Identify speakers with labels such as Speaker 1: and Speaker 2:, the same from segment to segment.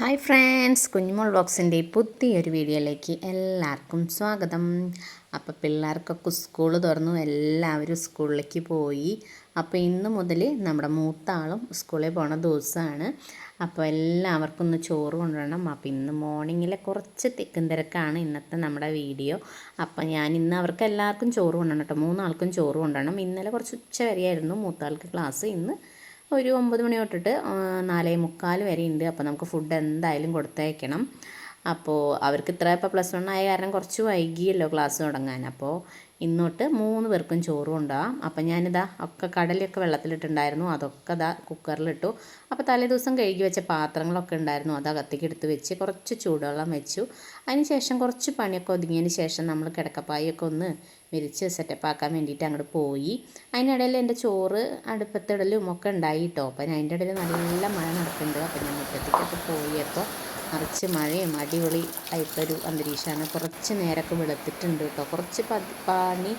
Speaker 1: Hi friends കുഞ്ഞുമോൾ ബോക്സിന്റെ പുതിയൊരു വീഡിയോയിലേക്ക് എല്ലാവർക്കും സ്വാഗതം. അപ്പോൾ പിള്ളേർക്കൊക്കെ സ്കൂൾ തുറന്നു എല്ലാവരും സ്കൂളിലേക്ക് പോയി. അപ്പോൾ ഇന്ന് മുതൽ നമ്മുടെ മൂത്താളും സ്കൂളിൽ പോണ ദിവസമാണ്. അപ്പോൾ എല്ലാവർക്കും ഒന്ന് ചോറ് കൊണ്ടുവരണം. അപ്പോൾ ഇന്ന് മോർണിംഗിലെ കുറച്ച് തിക്കും തിരക്കാണ് ഇന്നത്തെ നമ്മുടെ വീഡിയോ. അപ്പോൾ ഞാൻ ഇന്ന് അവർക്ക് എല്ലാവർക്കും ചോറ് കൊണ്ടുവരണം കേട്ടോ. മൂന്നാൾക്കും ചോറ് കൊണ്ടുവരണം. ഇന്നലെ കുറച്ച് ഉച്ച വരെയായിരുന്നു മൂത്താൾക്ക് ക്ലാസ്. ഇന്ന് ഒരു ഒമ്പത് മണി തൊട്ടിട്ട് നാലേ മുക്കാൽ വരെ ഉണ്ട് അപ്പോൾ നമുക്ക് ഫുഡ് എന്തായാലും കൊടുത്തയക്കണം. അപ്പോൾ അവർക്ക് ഇത്ര ഇപ്പോൾ പ്ലസ് വൺ ആയ കാരണം കുറച്ച് വൈകിയല്ലോ ക്ലാസ് തുടങ്ങാൻ. അപ്പോൾ ഇന്നോട്ട് മൂന്ന് പേർക്കും ചോറും ഉണ്ടാകാം അപ്പം ഞാനിതാ ഒക്കെ കടലൊക്കെ വെള്ളത്തിലിട്ടുണ്ടായിരുന്നു. അതൊക്കെ ഇതാ കുക്കറിലിട്ടു അപ്പോൾ തലേ ദിവസം കഴുകി വെച്ച പാത്രങ്ങളൊക്കെ ഉണ്ടായിരുന്നു. അത് അകത്തേക്ക് എടുത്ത് വെച്ച് കുറച്ച് ചൂടുവെള്ളം വെച്ചു. അതിന് ശേഷം കുറച്ച് പണിയൊക്കെ ഒതുങ്ങിയതിന് ശേഷം നമ്മൾ കിടക്കപ്പായൊക്കെ ഒന്ന് വിരിച്ച് സെറ്റപ്പ് ആക്കാൻ വേണ്ടിയിട്ട് അങ്ങോട്ട് പോയി. അതിനിടയിൽ എന്റെ ചോറ് അടുപ്പത്തിടലും ഒക്കെ ഉണ്ടായി കേട്ടോ അപ്പം അതിന്റെ ഇടയിൽ നല്ല മഴ നടക്കുന്നുണ്ട്. അപ്പം ഞാൻ മുറ്റത്തേക്കൊക്കെ പോയപ്പോൾ നിറച്ച് മഴയും അടിപൊളി ആയിട്ടൊരു അന്തരീക്ഷമാണ്. കുറച്ച് നേരമൊക്കെ വെളുത്തിട്ടുണ്ട് കേട്ടോ. കുറച്ച് പണി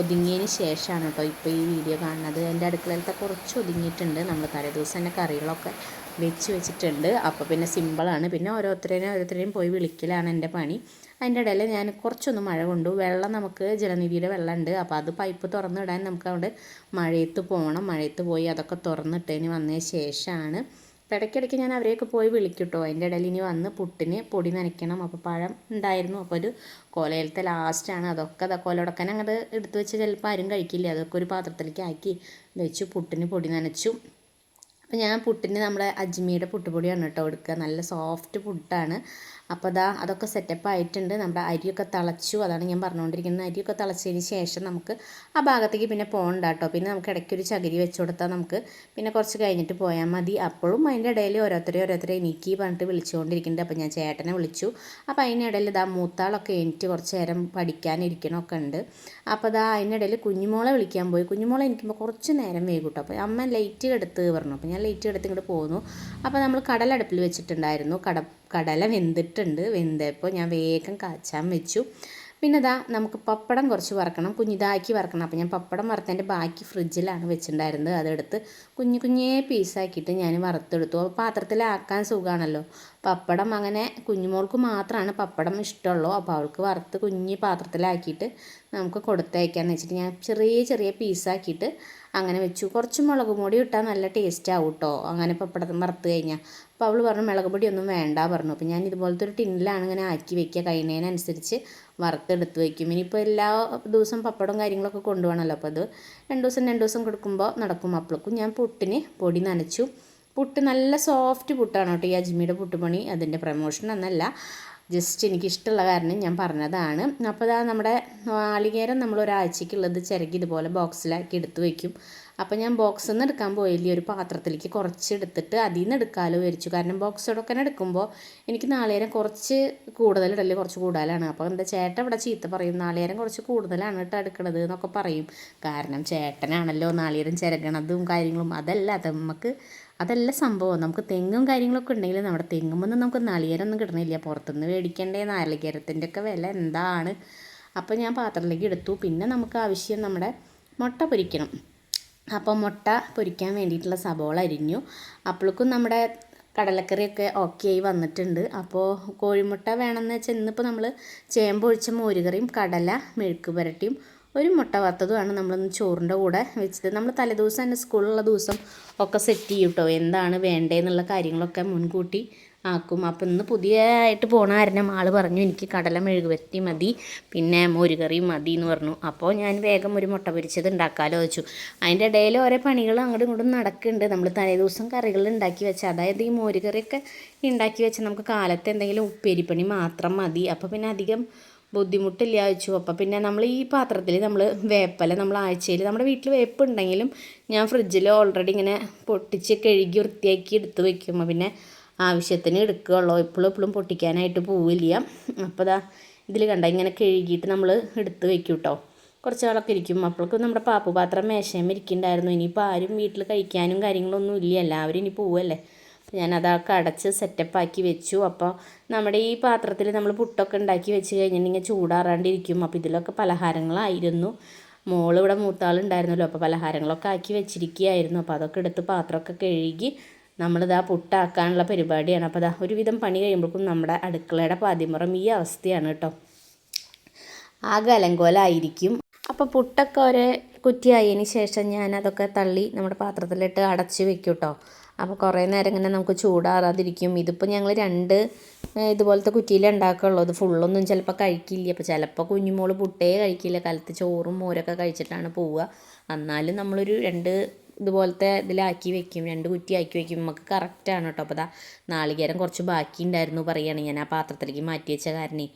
Speaker 1: ഒതുങ്ങിയതിന് ശേഷമാണ് കേട്ടോ ഇപ്പോൾ ഈ വീഡിയോ കാണുന്നത്. എന്റെ അടുക്കളയിലത്തെ കുറച്ച് ഒതുങ്ങിയിട്ടുണ്ട്. നമ്മൾ തലേദിവസം തന്നെ കറികളൊക്കെ വെച്ച് വെച്ചിട്ടുണ്ട്. അപ്പോൾ പിന്നെ സിമ്പിളാണ് പിന്നെ ഓരോരുത്തരെയും ഓരോരുത്തരെയും പോയി വിളിക്കലാണ് എന്റെ പണി. അതിന്റെ ഇടയിൽ ഞാൻ കുറച്ചൊന്ന് മഴ കൊണ്ടു. വെള്ളം നമുക്ക് ജലനിധിയുടെ വെള്ളമുണ്ട്. അപ്പോൾ അത് പൈപ്പ് തുറന്നിടാൻ നമുക്ക് അവിടെ മഴയത്ത് പോകണം. മഴയത്ത് പോയി അതൊക്കെ തുറന്നിട്ടതിന് വന്നതിന് ശേഷമാണ് ഇടയ്ക്കിടയ്ക്ക് ഞാൻ അവരെയൊക്കെ പോയി വിളിക്കൂട്ടോ. അതിന്റെ ഇടയിൽ ഇനി വന്ന് പുട്ടിന് പൊടി നനയ്ക്കണം അപ്പോൾ പഴം ഉണ്ടായിരുന്നു. അപ്പോൾ ഒരു കൊലയിലത്തെ ലാസ്റ്റാണ് അതൊക്കെ അതാ കൊലടക്കൻ അങ്ങോട്ട് എടുത്തു വെച്ച് ചിലപ്പോൾ ആരും കഴിക്കില്ല. അതൊക്കെ ഒരു പാത്രത്തിലേക്ക് ആക്കി വെച്ചു പുട്ടിന് പൊടി നനച്ചു. അപ്പോൾ ഞാൻ പുട്ടിന് നമ്മളെ അജ്മിയുടെ പുട്ടുപൊടിയാണ് കേട്ടോ എടുക്കുക. നല്ല സോഫ്റ്റ് പുട്ടാണ്. അപ്പോൾ അതാ അതൊക്കെ സെറ്റപ്പ് ആയിട്ടുണ്ട്. നമ്മുടെ അരിയൊക്കെ തിളച്ചു. അതാണ് ഞാൻ പറഞ്ഞുകൊണ്ടിരിക്കുന്നത്. അരിയൊക്കെ തിളച്ചതിന് ശേഷം നമുക്ക് ആ ഭാഗത്തേക്ക് പിന്നെ പോകണ്ട കേട്ടോ. പിന്നെ നമുക്ക് ഇടയ്ക്കൊരു ചകിരി വെച്ച് കൊടുത്താൽ നമുക്ക് പിന്നെ കുറച്ച് കഴിഞ്ഞിട്ട് പോയാൽ മതി. അപ്പോഴും അതിന്റെ ഇടയിൽ ഓരോരുത്തരെ ഓരോരുത്തരെ എനിക്ക് പറഞ്ഞിട്ട് വിളിച്ചുകൊണ്ടിരിക്കുന്നുണ്ട്. അപ്പോൾ ഞാൻ ചേട്ടനെ വിളിച്ചു. അപ്പോൾ അതിനിടയിൽ ഇതാ മൂത്താളൊക്കെ എനിക്ക് കുറച്ച് നേരം പഠിക്കാനിരിക്കണമൊക്കെ ഉണ്ട്. അപ്പോൾ അതാ അതിനിടയിൽ കുഞ്ഞുമോളെ വിളിക്കാൻ പോയി. കുഞ്ഞുമോളെ എനിക്കുമ്പോൾ കുറച്ച് നേരം വേഗം അപ്പോൾ അമ്മ ലൈറ്റ് എടുത്ത് പറഞ്ഞു. അപ്പോൾ ഞാൻ ലൈറ്റ് എടുത്ത് ഇങ്ങോട്ട് പോന്നു. അപ്പോൾ നമ്മൾ കടലടുപ്പിൽ വെച്ചിട്ടുണ്ടായിരുന്നു. കട കടല വെന്തിട്ടുണ്ട്. വെന്തപ്പോൾ ഞാൻ വേഗം കാച്ചാൻ വെച്ചു. പിന്നെ ഇതാ നമുക്ക് പപ്പടം കുറച്ച് വറക്കണം. കുഞ്ഞിതാക്കി വറക്കണം. അപ്പോൾ ഞാൻ പപ്പടം വറുത്തതിന്റെ ബാക്കി ഫ്രിഡ്ജിലാണ് വെച്ചിട്ടുണ്ടായിരുന്നത്. അതെടുത്ത് കുഞ്ഞു കുഞ്ഞേ പീസാക്കിയിട്ട് ഞാൻ വറുത്തെടുത്തു. അപ്പോൾ പാത്രത്തിലാക്കാൻ സുഖമാണല്ലോ പപ്പടം അങ്ങനെ കുഞ്ഞുമോൾക്ക് മാത്രമാണ് പപ്പടം ഇഷ്ടമുള്ളൂ അപ്പോൾ അവൾക്ക് വറുത്ത് കുഞ്ഞ് പാത്രത്തിലാക്കിയിട്ട് നമുക്ക് കൊടുത്തയക്കാന്ന് വെച്ചിട്ട് ഞാൻ ചെറിയ ചെറിയ പീസാക്കിയിട്ട് അങ്ങനെ വെച്ചു. കുറച്ച് മുളക് പൊടി ഇട്ടാൽ നല്ല ടേസ്റ്റ് ആവും കേട്ടോ അങ്ങനെ പപ്പടം വറുത്ത് കഴിഞ്ഞാൽ അപ്പോൾ അവൾ പറഞ്ഞു മുളക് പൊടി ഒന്നും വേണ്ട പറഞ്ഞു. അപ്പോൾ ഞാൻ ഇതുപോലത്തെ ഒരു ടിന്നിലാണ് ഇങ്ങനെ ആക്കി വെക്കുക. കഴിയുന്നതിനനുസരിച്ച് വറുത്തെടുത്ത് വയ്ക്കും ഇനിയിപ്പോൾ എല്ലാ ദിവസവും പപ്പടവും കാര്യങ്ങളൊക്കെ കൊണ്ടുപോകണമല്ലോ അപ്പോൾ അത് രണ്ട് ദിവസം രണ്ട് ദിവസം കൊടുക്കുമ്പോൾ നടക്കും അപ്പോഴേക്കും ഞാൻ പുട്ടിന് പൊടി നനച്ചു. പുട്ട് നല്ല സോഫ്റ്റ് പുട്ടാണ് കേട്ടോ. ഈ അജ്മിയുടെ പുട്ടുപണി അതിന്റെ പ്രമോഷൻ എന്നല്ല. ജസ്റ്റ് എനിക്ക് ഇഷ്ടമുള്ള കാരണം ഞാൻ പറഞ്ഞതാണ്. അപ്പോൾ അതാ നമ്മുടെ നാളികേരം നമ്മൾ ഒരാഴ്ചക്കുള്ളത് ചിരകി ഇതുപോലെ ബോക്സിലാക്കി എടുത്ത് വയ്ക്കും അപ്പോൾ ഞാൻ ബോക്സിൽ നിന്ന് എടുക്കാൻ പോയില്ലേ. ഒരു പാത്രത്തിലേക്ക് കുറച്ച് എടുത്തിട്ട് അതിൽ നിന്ന് എടുക്കാമല്ലോ വിചാരിച്ചു. കാരണം ബോക്സ് എടുക്കാൻ എടുക്കുമ്പോൾ എനിക്ക് നാളേരം കുറച്ച് കൂടുതലിടൽ കുറച്ച് കൂടുതലാണ്. അപ്പോൾ എന്താ ചേട്ടൻ ഇവിടെ ചീത്ത പറയും നാളേരം കുറച്ച് കൂടുതലാണ് കേട്ടോ എടുക്കണത് എന്നൊക്കെ പറയും. കാരണം ചേട്ടനാണല്ലോ നാളേരം ചിരകണതും കാര്യങ്ങളും. അതല്ല അത് നമുക്ക് അതല്ല സംഭവം. നമുക്ക് തെങ്ങും കാര്യങ്ങളൊക്കെ ഉണ്ടെങ്കിൽ നമ്മുടെ തെങ്ങുമൊന്നും നമുക്ക് നാളികേരമൊന്നും കിട്ടണില്ല. പുറത്തുനിന്ന് മേടിക്കേണ്ടേ നാളികേരത്തിന്റെ ഒക്കെ വില എന്താണ്? അപ്പോൾ ഞാൻ പാത്രത്തിലേക്ക് എടുത്തു. പിന്നെ നമുക്ക് ആവശ്യം നമ്മുടെ മുട്ട പൊരിക്കണം. അപ്പോൾ മുട്ട പൊരിക്കാൻ വേണ്ടിയിട്ടുള്ള സബോള അരിഞ്ഞു. അപ്പോഴേക്കും നമ്മുടെ കടലക്കറിയൊക്കെ ഓക്കെ ആയി വന്നിട്ടുണ്ട്. അപ്പോൾ കോഴിമുട്ട വേണമെന്ന് വെച്ചാൽ ഇന്നിപ്പോൾ നമ്മൾ ചേമ്പൊഴിച്ച മോരുകറിയും കടല മെഴുക്ക് പുരട്ടിയും ഒരു മുട്ട വറുത്തതുമാണ് നമ്മളിന്ന് ചോറിന്റെ കൂടെ വെച്ചത് നമ്മൾ തലേദിവസം തന്നെ സ്കൂളിലുള്ള ദിവസം ഒക്കെ സെറ്റ് ചെയ്യും കേട്ടോ എന്താണ് വേണ്ടതെന്നുള്ള കാര്യങ്ങളൊക്കെ മുൻകൂട്ടി ആക്കും. അപ്പം ഇന്ന് പുതിയതായിട്ട് പോണ കാരണം ആൾ പറഞ്ഞു എനിക്ക് കടല മെഴുകുവരട്ടി മതി പിന്നെ മോരുകറി മതി എന്ന് പറഞ്ഞു. അപ്പോൾ ഞാൻ വേഗം ഒരു മുട്ട പൊരിച്ചത് ഉണ്ടാക്കാമല്ലോ വെച്ചു അതിന്റെ ഇടയിൽ ഓരോ പണികൾ അങ്ങോട്ടും ഇങ്ങോട്ടും നടക്കുന്നുണ്ട്. നമ്മൾ തലേ ദിവസം കറികൾ ഉണ്ടാക്കി വെച്ചാൽ അതായത് ഈ മോരുകറിയൊക്കെ ഉണ്ടാക്കി വെച്ചാൽ നമുക്ക് കാലത്തെ എന്തെങ്കിലും ഉപ്പേരിപ്പണി മാത്രം മതി. അപ്പോൾ പിന്നെ അധികം ബുദ്ധിമുട്ടില്ല വെച്ചു അപ്പോൾ പിന്നെ നമ്മൾ ഈ പാത്രത്തിൽ നമ്മൾ വേപ്പല നമ്മൾ ആഴ്ചയിൽ നമ്മുടെ വീട്ടിൽ വേപ്പ് ഉണ്ടെങ്കിലും ഞാൻ ഫ്രിഡ്ജിൽ ഓൾറെഡി ഇങ്ങനെ പൊട്ടിച്ച് കഴുകി വൃത്തിയാക്കി എടുത്ത് വയ്ക്കും പിന്നെ ആവശ്യത്തിന് എടുക്കുകയുള്ളൂ. എപ്പോഴും എപ്പോഴും പൊട്ടിക്കാനായിട്ട് പോവില്ല. അപ്പോൾ ദാ ഇതിൽ കണ്ട ഇങ്ങനെ കഴുകിയിട്ട് നമ്മൾ എടുത്ത് വെക്കും കേട്ടോ കുറച്ച് നാളൊക്കെ ഇരിക്കും. അപ്പോഴേക്കും നമ്മുടെ പാപ്പു പാത്രം മേശയും ഇരിക്കുന്നുണ്ടായിരുന്നു. ഇനിയിപ്പോൾ ആരും വീട്ടിൽ കഴിക്കാനും കാര്യങ്ങളൊന്നും ഇല്ല. എല്ലാവരും ഇനി പോവല്ലേ? ഞാൻ അതൊക്കെ അടച്ച് സെറ്റപ്പാക്കി വെച്ചു. അപ്പോൾ നമ്മുടെ ഈ പാത്രത്തിൽ നമ്മൾ പുട്ടൊക്കെ ഉണ്ടാക്കി വെച്ച് കഴിഞ്ഞിട്ടുണ്ടെങ്കിൽ ചൂടാറാണ്ടിരിക്കും. അപ്പോൾ ഇതിലൊക്കെ പലഹാരങ്ങളായിരുന്നു. മോൾ ഇവിടെ മൂത്താളുണ്ടായിരുന്നല്ലോ. അപ്പോൾ പലഹാരങ്ങളൊക്കെ ആക്കി വെച്ചിരിക്കുകയായിരുന്നു. അപ്പോൾ അതൊക്കെ എടുത്ത് പാത്രമൊക്കെ കഴുകി നമ്മളിതാ പുട്ടാക്കാനുള്ള പരിപാടിയാണ്. അപ്പോൾ അതാ ഒരുവിധം പണി കഴിയുമ്പോഴേക്കും നമ്മുടെ അടുക്കളയുടെ പാതിമുറം ഈ അവസ്ഥയാണ് കേട്ടോ. ആകെ അലങ്കോലായിരിക്കും. അപ്പോൾ പുട്ടൊക്കെ ഒരേ കുറ്റിയായതിന് ശേഷം ഞാൻ അതൊക്കെ തള്ളി നമ്മുടെ പാത്രത്തിലിട്ട് അടച്ച് വെക്കും കേട്ടോ അപ്പോൾ കുറേ നേരം ഇങ്ങനെ നമുക്ക് ചൂടാറാതിരിക്കും. ഇതിപ്പോൾ ഞങ്ങൾ രണ്ട് ഇതുപോലത്തെ കുറ്റിയിലേ ഉണ്ടാക്കുകയുള്ളൂ ഇത് ഫുള്ളൊന്നും ചിലപ്പോൾ കഴിക്കില്ല. അപ്പോൾ ചിലപ്പോൾ കുഞ്ഞുമോൾ പുട്ടേ കഴിക്കില്ല. കാലത്ത് ചോറും മോരൊക്കെ കഴിച്ചിട്ടാണ് പോവുക. എന്നാലും നമ്മളൊരു രണ്ട് ഇതുപോലത്തെ ഇതിലാക്കി വെക്കും രണ്ട് കുറ്റി ആക്കി വെക്കും. നമുക്ക് കറക്റ്റാണ് കേട്ടോ അപ്പോൾ അതാ നാളികേരം കുറച്ച് ബാക്കി ഉണ്ടായിരുന്നു പറയുകയാണ് ഞാൻ ആ പാത്രത്തിലേക്ക് മാറ്റി വെച്ച കാരണേ.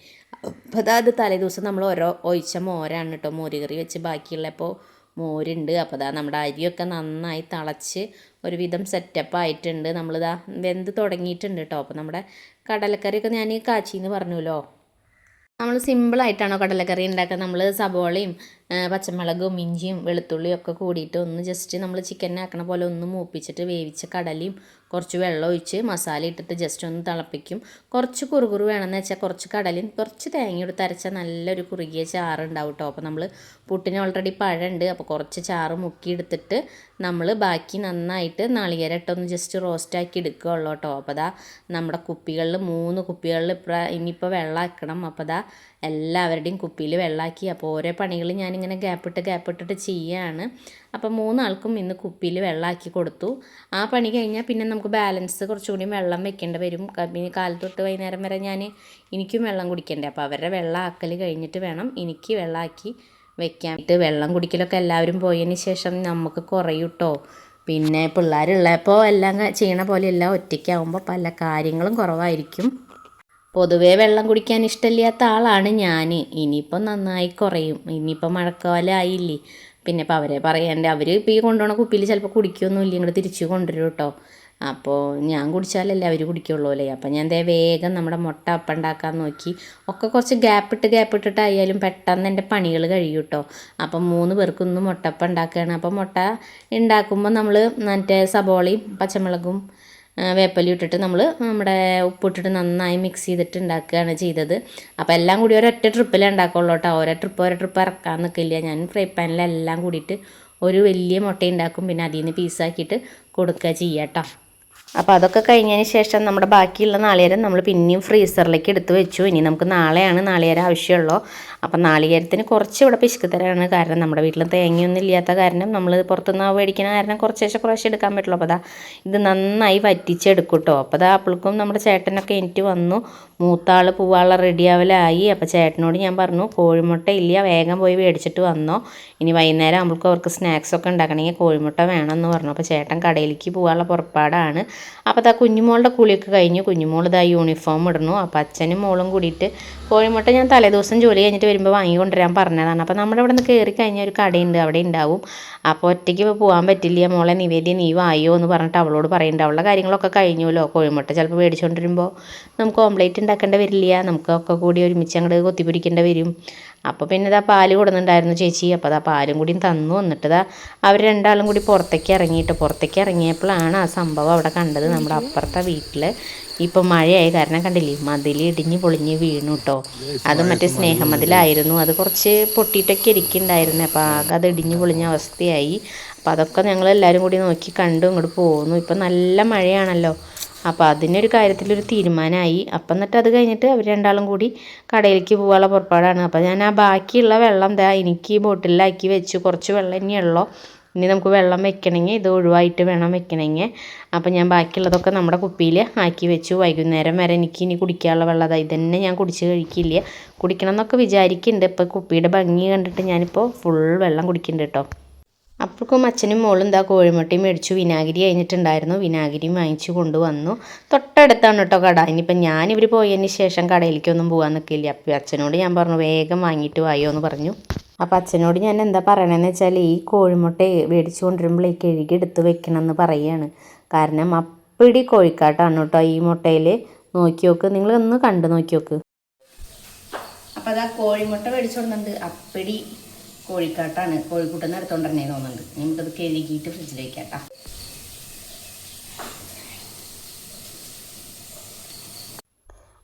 Speaker 1: അപ്പോൾ അതാ അത് തലേദിവസം നമ്മൾ ഓരോ ഒഴിച്ച മോരാണ് കേട്ടോ മോര് കറി വെച്ച് ബാക്കിയുള്ളപ്പോൾ മോരുണ്ട്. അപ്പോൾ അതാ നമ്മുടെ അരിയൊക്കെ നന്നായി തിളച്ച് ഒരുവിധം സെറ്റപ്പ് ആയിട്ടുണ്ട്. നമ്മളിതാ വെന്ത് തുടങ്ങിയിട്ടുണ്ട് കേട്ടോ അപ്പോൾ നമ്മുടെ കടലക്കറിയൊക്കെ ഞാൻ കാച്ചിന്ന് പറഞ്ഞല്ലോ. നമ്മൾ സിമ്പിളായിട്ടാണോ കടലക്കറി ഉണ്ടാക്കുക നമ്മൾ സബോളയും പച്ചമുളകും ഇഞ്ചിയും വെളുത്തുള്ളിയും ഒക്കെ കൂടിയിട്ട് ഒന്ന് ജസ്റ്റ് നമ്മൾ ചിക്കനാക്കണ പോലെ ഒന്ന് മൂപ്പിച്ചിട്ട് വേവിച്ച കടലയും കുറച്ച് വെള്ളം ഒഴിച്ച് മസാല ഇട്ടിട്ട് ജസ്റ്റ് ഒന്ന് തിളപ്പിക്കും. കുറച്ച് കുറുകുറു വേണമെന്ന് വെച്ചാൽ കുറച്ച് കടലയും കുറച്ച് തേങ്ങ എടുത്ത് അരച്ചാൽ നല്ലൊരു കുറുകിയ ചാറ് ഉണ്ടാവും കേട്ടോ അപ്പോൾ നമ്മൾ പുട്ടിന് ഓൾറെഡി പഴമുണ്ട് അപ്പോൾ കുറച്ച് ചാറ് മുക്കിയെടുത്തിട്ട് നമ്മൾ ബാക്കി നന്നായിട്ട് നാളികേരം ഇട്ടൊന്ന് ജസ്റ്റ് റോസ്റ്റാക്കി എടുക്കുകയുള്ളൂ കേട്ടോ അപ്പോൾ അതാ നമ്മുടെ കുപ്പികളിൽ മൂന്ന് കുപ്പികളിൽ ഇപ്പം ഇനിയിപ്പോൾ വെള്ളം ആക്കണം അപ്പോൾ ദാ എല്ലാവരുടെയും കുപ്പിയിൽ വെള്ളമാക്കി അപ്പോൾ ഓരോ പണികൾ ഞാനിങ്ങനെ ഗ്യാപ്പിട്ട് ഗ്യാപ്പിട്ടിട്ട് ചെയ്യുകയാണ് അപ്പോൾ മൂന്നാൾക്കും ഇന്ന് കുപ്പിയിൽ വെള്ളമാക്കി കൊടുത്തു. ആ പണി കഴിഞ്ഞാൽ പിന്നെ നമുക്ക് ബാലൻസ് കുറച്ചുകൂടി വെള്ളം വെക്കേണ്ടി വരും. പിന്നെ കാലത്തൊട്ട് വൈകുന്നേരം വരെ ഞാൻ എനിക്കും വെള്ളം കുടിക്കണ്ടേ. അപ്പോൾ അവരുടെ വെള്ളം ആക്കൽ കഴിഞ്ഞിട്ട് വേണം എനിക്ക് വെള്ളമാക്കി വെക്കാനായിട്ട് വെള്ളം കുടിക്കലൊക്കെ എല്ലാവരും പോയതിന് ശേഷം നമുക്ക് കുറയൂട്ടോ. പിന്നെ പിള്ളേരുള്ളപ്പോൾ എല്ലാം ചെയ്യണ പോലെയല്ല ഒറ്റയ്ക്കാവുമ്പോൾ പല കാര്യങ്ങളും കുറവായിരിക്കും. പൊതുവേ വെള്ളം കുടിക്കാൻ ഇഷ്ടമില്ലാത്ത ആളാണ് ഞാൻ ഇനിയിപ്പം നന്നായി കുറയും. ഇനിയിപ്പം മഴക്കാലമായില്ലേ പിന്നെ ഇപ്പം അവരെ പറയണ്ടേ അവർ ഇപ്പോൾ ഈ കൊണ്ടുപോണ കുപ്പിയിൽ ചിലപ്പോൾ കുടിക്കുകയൊന്നുമില്ല ഇങ്ങോട്ട് തിരിച്ചു കൊണ്ടുവരും കേട്ടോ. അപ്പോൾ ഞാൻ കുടിച്ചാലല്ലേ അവർ കുടിക്കുള്ളൂ അല്ലേ? അപ്പോൾ ഞാൻ ദേ വേഗം നമ്മുടെ മുട്ട അപ്പം ഉണ്ടാക്കാൻ നോക്കി. ഒക്കെ കുറച്ച് ഗ്യാപ്പ് ഇട്ട് ഗ്യാപ്പ് ഇട്ടിട്ടായാലും പെട്ടെന്ന് എന്റെ പണികൾ കഴിയും കേട്ടോ. അപ്പം മൂന്ന് പേർക്കൊന്നും മുട്ടപ്പം ഉണ്ടാക്കുകയാണ്. അപ്പോൾ മുട്ട ഉണ്ടാക്കുമ്പോൾ നമ്മൾ മറ്റേ സബോളയും പച്ചമുളകും ആ, വേപ്പലയും ഇട്ടിട്ട് നമ്മൾ നമ്മുടെ ഉപ്പിട്ടിട്ട് നന്നായി മിക്സ് ചെയ്തിട്ട് ഉണ്ടാക്കുകയാണ് ചെയ്തത്. അപ്പോൾ എല്ലാം കൂടി ഒരൊറ്റ ട്രിപ്പിലേ ഉണ്ടാക്കുള്ളൂ കേട്ടോ ഓരോ ട്രിപ്പ് ഓരോ ട്രിപ്പ് ഇറക്കാൻ നിൽക്കില്ല ഞാൻ ഫ്രൈ പാനിലെല്ലാം കൂടിയിട്ട് ഒരു വലിയ മുട്ട ഉണ്ടാക്കും പിന്നെ അതിൽ നിന്ന് പീസാക്കിയിട്ട് കൊടുക്കുക ചെയ്യുക കേട്ടോ അപ്പോൾ അതൊക്കെ കഴിഞ്ഞതിന് ശേഷം നമ്മുടെ ബാക്കിയുള്ള നാളികേരം നമ്മൾ പിന്നെയും ഫ്രീസറിലേക്ക് എടുത്ത് വെച്ചു. ഇനി നമുക്ക് നാളെയാണ് നാളികേരം ആവശ്യമുള്ളൂ അപ്പം നാളികേരത്തിന് കുറച്ച് ഇവിടെ പിശുക്ക് തരാണ് കാരണം. നമ്മുടെ വീട്ടിൽ തേങ്ങയൊന്നും ഇല്ലാത്ത കാരണം. നമ്മൾ പുറത്തുനിന്ന് മേടിക്കുന്ന കാരണം കുറച്ചേശ്ശെ കുറേശ്ശെ എടുക്കാൻ പറ്റുള്ളൂ. അപ്പോൾ അതാ ഇത് നന്നായി വറ്റിച്ചെടുക്കും കേട്ടോ അപ്പോൾ അതാ അപ്പോൾക്കും നമ്മുടെ ചേട്ടനൊക്കെ എനിക്ക് വന്നു. മൂത്താൾ പൂവാള റെഡിയാവലായി അപ്പോൾ ചേട്ടനോട് ഞാൻ പറഞ്ഞു കോഴിമുട്ട ഇല്ല വേഗം പോയി മേടിച്ചിട്ട് വന്നോ. ഇനി വൈകുന്നേരം ആകുമ്പോഴേക്കും അവർക്ക് സ്നാക്സ് ഒക്കെ ഉണ്ടാക്കണമെങ്കിൽ കോഴിമുട്ട എന്ന് പറഞ്ഞു. അപ്പോൾ ചേട്ടൻ കടയിലേക്ക് പോകാനുള്ള പുറപ്പാടാണ്. അപ്പോൾ അതാ കുഞ്ഞുമോളുടെ കുളിയൊക്കെ കഴിഞ്ഞു. കുഞ്ഞുമോൾ ഇതാ യൂണിഫോം ഇടണു അപ്പോൾ അച്ഛനും മോളും കൂടിയിട്ട് കോഴിമുട്ട ഞാൻ തലേദിവസം ജോലി കഴിഞ്ഞിട്ട് വരുമ്പോൾ വാങ്ങിക്കൊണ്ടുവരാൻ പറഞ്ഞതാണ്. അപ്പോൾ നമ്മുടെ ഇവിടെ നിന്ന് കയറി കഴിഞ്ഞാൽ ഒരു കടയുണ്ട് അവിടെ ഉണ്ടാവും. അപ്പോൾ ഒറ്റയ്ക്ക് പോകാൻ പറ്റില്ല. മോളെ നിവേദ്യ നീ വായോ എന്ന് പറഞ്ഞിട്ട് അവളോട് പറയുന്നുണ്ട് അവളുടെ കാര്യങ്ങളൊക്കെ കഴിഞ്ഞുല്ലോ കോഴിമുട്ട ചിലപ്പോൾ മേടിച്ചുകൊണ്ടിരുമ്പോൾ നമുക്ക് ഓംലേറ്റ് ഉണ്ടാക്കേണ്ടി വരില്ല. നമുക്കൊക്കെ കൂടി ഒരുമിച്ച് അങ്ങോട്ട് കൊത്തിപ്പിടിക്കേണ്ടി വരും. അപ്പോൾ പിന്നെ ഇതാ പാൽ കൊടുക്കുന്നുണ്ടായിരുന്നു ചേച്ചി. അപ്പോൾ അതാ പാലും കൂടി തന്നു. വന്നിട്ട് ഇതാ അവർ രണ്ടാളും കൂടി പുറത്തേക്ക് ഇറങ്ങിയിട്ട് പുറത്തേക്ക് ഇറങ്ങിയപ്പോഴാണ് ആ സംഭവം അവിടെ കണ്ടത് നമ്മുടെ അപ്പുറത്തെ വീട്ടിൽ ഇപ്പം മഴയായി. കാരണം കണ്ടില്ലേ മതിൽ ഇടിഞ്ഞ് പൊളിഞ്ഞ് വീണു കേട്ടോ അത് മറ്റേ സ്നേഹമതിലായിരുന്നു. അത് കുറച്ച് പൊട്ടിയിട്ടൊക്കെ ഇരിക്കുന്നുണ്ടായിരുന്നു. അപ്പോൾ ആകെ അത് ഇടിഞ്ഞ് പൊളിഞ്ഞ അവസ്ഥയായി. അപ്പോൾ അതൊക്കെ ഞങ്ങൾ എല്ലാവരും കൂടി നോക്കി കണ്ടു. ഇങ്ങോട്ട് പോകുന്നു ഇപ്പം നല്ല മഴയാണല്ലോ. അപ്പോൾ അതിനൊരു കാര്യത്തിലൊരു തീരുമാനമായി അപ്പം എന്നിട്ട് അത് കഴിഞ്ഞിട്ട് അവർ രണ്ടാളും കൂടി കടയിലേക്ക് പോകാനുള്ള പുറപ്പാടാണ്. അപ്പോൾ ഞാൻ ആ ബാക്കിയുള്ള വെള്ളം ദാ എനിക്ക് ഈ ബോട്ടിലാക്കി വെച്ച്. കുറച്ച് വെള്ളം ഇനിയുള്ളൂ ഇനി നമുക്ക് വെള്ളം വെക്കണമെങ്കിൽ ഇത് ഒഴിവായിട്ട് വേണം വെക്കണമെങ്കിൽ അപ്പം ഞാൻ ബാക്കിയുള്ളതൊക്കെ നമ്മുടെ കുപ്പിയിൽ ആക്കി വെച്ചു. വൈകുന്നേരം വരെ എനിക്ക് ഇനി കുടിക്കാനുള്ള വെള്ളം അതായത് തന്നെ ഞാൻ കുടിച്ച് കഴിക്കില്ല. കുടിക്കണം എന്നൊക്കെ വിചാരിക്കുന്നുണ്ട് ഇപ്പോൾ കുപ്പിയുടെ ഭംഗി കണ്ടിട്ട് ഞാനിപ്പോൾ ഫുൾ വെള്ളം കുടിക്കുന്നുണ്ട് കേട്ടോ അപ്പോഴേക്കും അച്ഛനും മോളും എന്താ കോഴിമുട്ടയും മേടിച്ചു. വിനാഗിരി കഴിഞ്ഞിട്ടുണ്ടായിരുന്നു. വിനാഗിരിയും വാങ്ങിച്ചു കൊണ്ടുവന്നു. തൊട്ടടുത്താണ് കേട്ടോ കട. ഇനിയിപ്പം ഞാനിവർ പോയതിന് ശേഷം കടയിലേക്കൊന്നും പോകാൻ നിൽക്കില്ല. അപ്പോൾ അച്ഛനോട് ഞാൻ പറഞ്ഞു വേഗം വാങ്ങിയിട്ട് വായോ എന്ന് പറഞ്ഞു. അപ്പോൾ അച്ഛനോട് ഞാൻ എന്താ പറയണമെന്ന് വെച്ചാൽ ഈ കോഴിമുട്ട മേടിച്ചു കൊണ്ടുവരുമ്പോഴേക്ക് എഴുകി എടുത്ത് വെക്കണം എന്ന് പറയുകയാണ് കാരണം അപ്പിടി കോഴിക്കാട്ടാണ് കേട്ടോ ഈ മുട്ടയിൽ നോക്കി നോക്ക്. നിങ്ങൾ ഒന്ന് കണ്ടു നോക്കി നോക്ക്. അപ്പോൾ അതാ കോഴിമുട്ട മേടിച്ചു കൊണ്ടുവന്നത്. അപ്പിടി കോഴിക്കാട്ടാണ്. കോഴിക്കൂട്ടിൽ നിന്ന് തന്നെ തോന്നുന്നുണ്ട്. നമുക്കത് കഴുകിയിട്ട് ഫ്രിഡ്ജിൽ വെക്കാട്ടാ.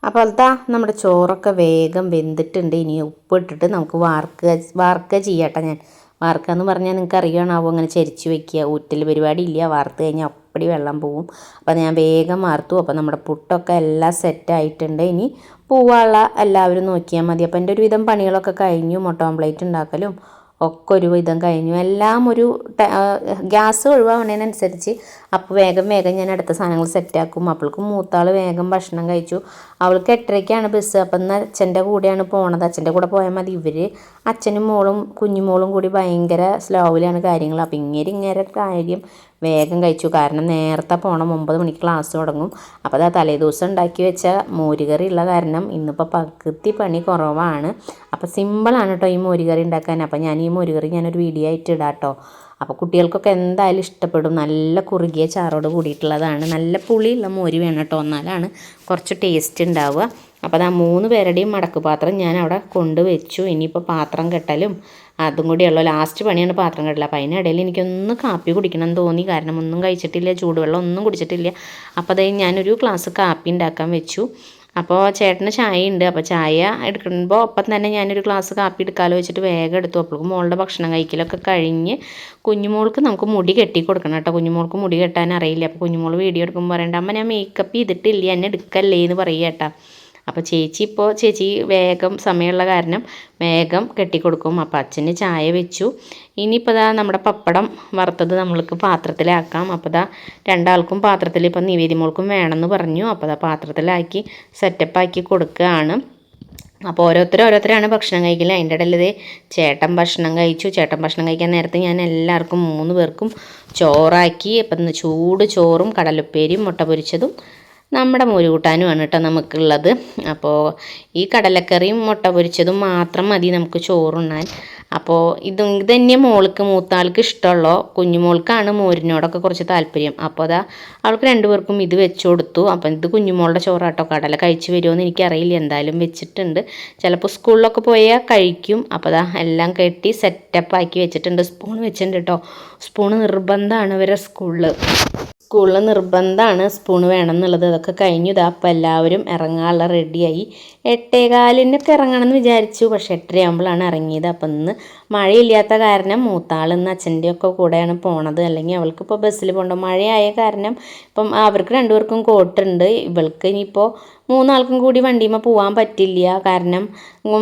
Speaker 1: അപ്പോൾ അതാ നമ്മുടെ ചോറൊക്കെ വേഗം വെന്തിട്ടുണ്ട്. ഇനി ഉപ്പിട്ടിട്ട് നമുക്ക് വാർക്കുക വാർക്കുക ചെയ്യാട്ടോ ഞാൻ. വാർക്കാന്ന് പറഞ്ഞാൽ നിങ്ങൾക്ക് അറിയണമാവും അങ്ങനെ ചരിച്ച് വെക്കുക. ഊറ്റൽ പരിപാടി ഇല്ല. വാർത്ത് കഴിഞ്ഞാൽ അപ്പടി വെള്ളം പോവും. അപ്പോൾ ഞാൻ വേഗം വാർത്തു. അപ്പോൾ നമ്മുടെ പുട്ടൊക്കെ എല്ലാം സെറ്റായിട്ടുണ്ട് ഇനി പൂവാള എല്ലാവരും നോക്കിയാൽ മതി. അപ്പോൾ എന്റെ ഒരുവിധം പണികളൊക്കെ കഴിഞ്ഞു. മുട്ട ഓംപ്ലേറ്റ് ഉണ്ടാക്കലും ഒക്കെ ഒരു വിധം കഴിഞ്ഞു. എല്ലാം ഒരു ഗ്യാസ് ഒഴിവാകുന്നതിനനുസരിച്ച് അപ്പോൾ വേഗം വേഗം ഞാൻ അടുത്ത സാധനങ്ങൾ സെറ്റാക്കും അപ്പോൾക്ക് മൂത്താൾ വേഗം ഭക്ഷണം കഴിച്ചു. അവൾക്ക് എട്ടരയ്ക്കാണ് ബസ് അപ്പം ഇന്ന് അച്ഛന്റെ കൂടെയാണ് പോണത്. അച്ഛന്റെ കൂടെ പോയാൽ മതി. ഇവർ അച്ഛനും മോളും കുഞ്ഞുമോളും കൂടി ഭയങ്കര സ്ലോവിലാണ് കാര്യങ്ങൾ. അപ്പം ഇങ്ങനെ ഇങ്ങനെ കാര്യം വേഗം കഴിച്ചു. കാരണം നേരത്തെ പോകണം ഒമ്പത് മണിക്ക് ക്ലാസ് തുടങ്ങും. അപ്പോൾ അതാ തലേദിവസം ഉണ്ടാക്കി വെച്ച മോരുകറി ഉള്ള കാരണം ഇന്നിപ്പോൾ പകുതി പണി കുറവാണ്. അപ്പോൾ സിമ്പിളാണ് കേട്ടോ ഈ മോരുകറി ഉണ്ടാക്കാൻ. അപ്പോൾ ഞാൻ ഈ മോരുകറി ഞാനൊരു വീഡിയോ ആയിട്ട് ഇടാം കേട്ടോ അപ്പോൾ കുട്ടികൾക്കൊക്കെ എന്തായാലും ഇഷ്ടപ്പെടും. നല്ല കുറുകിയ ചാറോട് കൂടിയിട്ടുള്ളതാണ്. നല്ല പുളിയുള്ള മോര് വേണം കേട്ടോ എന്നാലാണ് കുറച്ച് ടേസ്റ്റ് ഉണ്ടാവുക. അപ്പോൾ അതാ മൂന്ന് പേരുടെയും മടക്ക് പാത്രം ഞാൻ അവിടെ കൊണ്ടുവച്ചു. ഇനിയിപ്പോൾ പാത്രം കെട്ടലും അതും കൂടിയുള്ളൂ. ലാസ്റ്റ് പണിയാണ് പാത്രം കെട്ടൽ അപ്പോൾ അതിനിടയിൽ എനിക്കൊന്ന് കാപ്പി കുടിക്കണം എന്ന് തോന്നി. കാരണം ഒന്നും കഴിച്ചിട്ടില്ല. ചൂടുവെള്ളം ഒന്നും കുടിച്ചിട്ടില്ല. അപ്പോൾ അതായത് ഞാനൊരു ഗ്ലാസ് കാപ്പി ഉണ്ടാക്കാൻ വെച്ചു. അപ്പോൾ ചേട്ടന് ചായ ഉണ്ട് അപ്പോൾ ചായ എടുക്കുമ്പോൾ ഒപ്പം തന്നെ ഞാനൊരു ഗ്ലാസ് കാപ്പി എടുക്കാമല്ലോ വെച്ചിട്ട് വേഗം എടുത്തു. അപ്പോഴും മോളുടെ ഭക്ഷണം കഴിക്കലൊക്കെ കഴിഞ്ഞ് കുഞ്ഞുമോൾക്ക് നമുക്ക് മുടി കെട്ടി കൊടുക്കണം കേട്ടോ. കുഞ്ഞുമോൾക്ക് മുടി കെട്ടാൻ അറിയില്ല. അപ്പോൾ കുഞ്ഞുമോൾ വീഡിയോ എടുക്കുമ്പോൾ പറയണ്ട അമ്മ ഞാൻ മേക്കപ്പ് ചെയ്തിട്ടില്ല. എന്നെ എടുക്കല്ലേ എന്ന് പറയുക കേട്ടോ. അപ്പോൾ ചേച്ചി ഇപ്പോൾ ചേച്ചി വേഗം സമയമുള്ള കാരണം വേഗം കെട്ടിക്കൊടുക്കും. അപ്പോൾ അച്ഛന് ചായ വെച്ചു. ഇനിയിപ്പോൾ ദാ നമ്മുടെ പപ്പടം വറുത്തത് നമ്മൾക്ക് പാത്രത്തിലാക്കാം. അപ്പോൾ ദാ രണ്ടാൾക്കും പാത്രത്തിൽ ഇപ്പം നിവേദിമോൾക്കും വേണമെന്ന് പറഞ്ഞു. അപ്പോൾ ദാ പാത്രത്തിലാക്കി സെറ്റപ്പാക്കി കൊടുക്കുകയാണ്. അപ്പോൾ ഓരോരുത്തർ ഓരോരുത്തരാണ് ഭക്ഷണം കഴിക്കൽ. അതിന്റെ ഇടയിൽ ഇതേ ചേട്ടൻ ഭക്ഷണം കഴിച്ചു. ചേട്ടൻ ഭക്ഷണം കഴിക്കാൻ നേരത്തെ ഞാൻ എല്ലാവർക്കും മൂന്ന് പേർക്കും ചോറാക്കി. അപ്പം ചൂട് ചോറും കടലുപ്പേരിയും മുട്ട പൊരിച്ചതും നമ്മുടെ മോര് കൂട്ടാനുമാണ് കേട്ടോ നമുക്കുള്ളത്. അപ്പോൾ ഈ കടലക്കറിയും മുട്ട പൊരിച്ചതും മാത്രം മതി നമുക്ക് ചോറുണ്ണാൻ. അപ്പോൾ ഇത് ഇത് തന്നെ മോൾക്ക് മൂത്താൾക്ക് കുഞ്ഞു കുഞ്ഞുമോൾക്കാണ് മോരിനോടൊക്കെ കുറച്ച് താല്പര്യം. അപ്പോൾ അതാ അവൾക്ക് രണ്ടുപേർക്കും ഇത് വെച്ച് കൊടുത്തു. അപ്പം ഇത് കുഞ്ഞുമോളുടെ ചോറാട്ടോ കടല കഴിച്ച് വരുമോ എന്ന് എനിക്കറിയില്ല. എന്തായാലും വെച്ചിട്ടുണ്ട്. ചിലപ്പോൾ സ്കൂളിലൊക്കെ പോയാൽ കഴിക്കും. അപ്പോൾ അതാ എല്ലാം കെട്ടി സെറ്റപ്പ് ആക്കി വെച്ചിട്ടുണ്ട്. സ്പൂൺ വെച്ചിട്ടുണ്ട് കേട്ടോ സ്പൂൺ നിർബന്ധമാണ് ഇവരെ സ്കൂളിൽ സ്കൂളിൽ നിർബന്ധമാണ് സ്പൂൺ വേണം എന്നുള്ളത് അതൊക്കെ കഴിഞ്ഞു. ഇതാ അപ്പം എല്ലാവരും ഇറങ്ങാനുള്ള റെഡിയായി എട്ടേകാലിനൊക്കെ ഇറങ്ങണം എന്ന് വിചാരിച്ചു. പക്ഷേ എട്ടരയാകുമ്പോഴാണ് ഇറങ്ങിയത്. അപ്പം ഇന്ന് മഴയില്ലാത്ത കാരണം മൂത്താളെന്ന് അച്ഛന്റെയൊക്കെ കൂടെയാണ് പോണത്. അല്ലെങ്കിൽ അവൾക്ക് ഇപ്പോൾ ബസ്സിൽ പോകണ്ട മഴയായ കാരണം ഇപ്പം അവർക്ക് രണ്ടുപേർക്കും കോട്ടുണ്ട്. ഇവൾക്ക് ഇനിയിപ്പോൾ മൂന്നാൾക്കും കൂടി വണ്ടിയുമ്പോൾ പോകാൻ പറ്റില്ല. കാരണം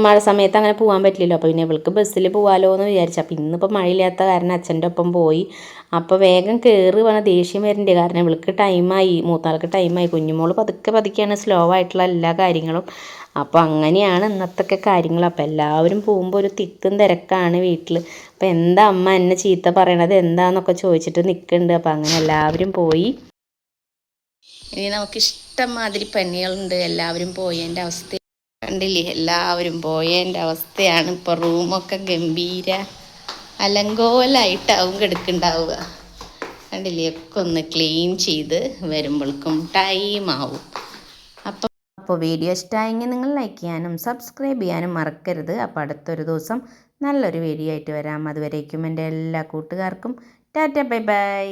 Speaker 1: മഴ സമയത്ത് അങ്ങനെ പോകാൻ പറ്റില്ലല്ലോ. അപ്പോൾ പിന്നെ ഇവൾക്ക് ബസ്സിൽ പോകാമല്ലോ എന്ന് വിചാരിച്ചു. അപ്പോൾ ഇന്നിപ്പോൾ മഴയില്ലാത്ത കാരണം അച്ഛന്റെ ഒപ്പം പോയി. അപ്പോൾ വേഗം കയറി വേണം ദേഷ്യം വരണ്ടേ. കാരണം ഇവൾക്ക് ടൈമായി മൂത്താൾക്ക് ടൈമായി കുഞ്ഞുമോൾ പതുക്കെ പതുക്കെയാണ് സ്ലോ ആയിട്ടുള്ള എല്ലാ കാര്യങ്ങളും അപ്പോൾ അങ്ങനെയാണ് ഇന്നത്തൊക്കെ കാര്യങ്ങൾ അപ്പോൾ എല്ലാവരും പോകുമ്പോൾ ഒരു തിക്കും തിരക്കാണ് വീട്ടിൽ അപ്പോൾ എന്താ അമ്മ എന്നെ ചീത്ത പറയണത്? എന്താന്നൊക്കെ ചോദിച്ചിട്ട് നിൽക്കുന്നുണ്ട് അപ്പോൾ അങ്ങനെ എല്ലാവരും പോയി. ഇനി നമുക്ക് ഇഷ്ടം മാതിരി പണികളുണ്ട് എല്ലാവരും പോയതിന്റെ അവസ്ഥ കണ്ടില്ലേ? എല്ലാവരും പോയതിന്റെ അവസ്ഥയാണ്. ഇപ്പോൾ റൂമൊക്കെ ഗംഭീര അലങ്കോലായിട്ടാവും കിടക്കുന്നുണ്ടാവുക കണ്ടില്ലേ? ഒക്കെ ഒന്ന് ക്ലീൻ ചെയ്ത് വരുമ്പോഴേക്കും ടൈം ആവും അപ്പോൾ വീഡിയോ ഇഷ്ടമായെങ്കിൽ നിങ്ങൾ ലൈക്ക് ചെയ്യാനും സബ്സ്ക്രൈബ് ചെയ്യാനും മറക്കരുത്. അപ്പോൾ അടുത്തൊരു ദിവസം നല്ലൊരു വീഡിയോ ആയിട്ട് വരാം. അതുവരേക്കും എന്റെ എല്ലാ കൂട്ടുകാർക്കും. Tata bye bye.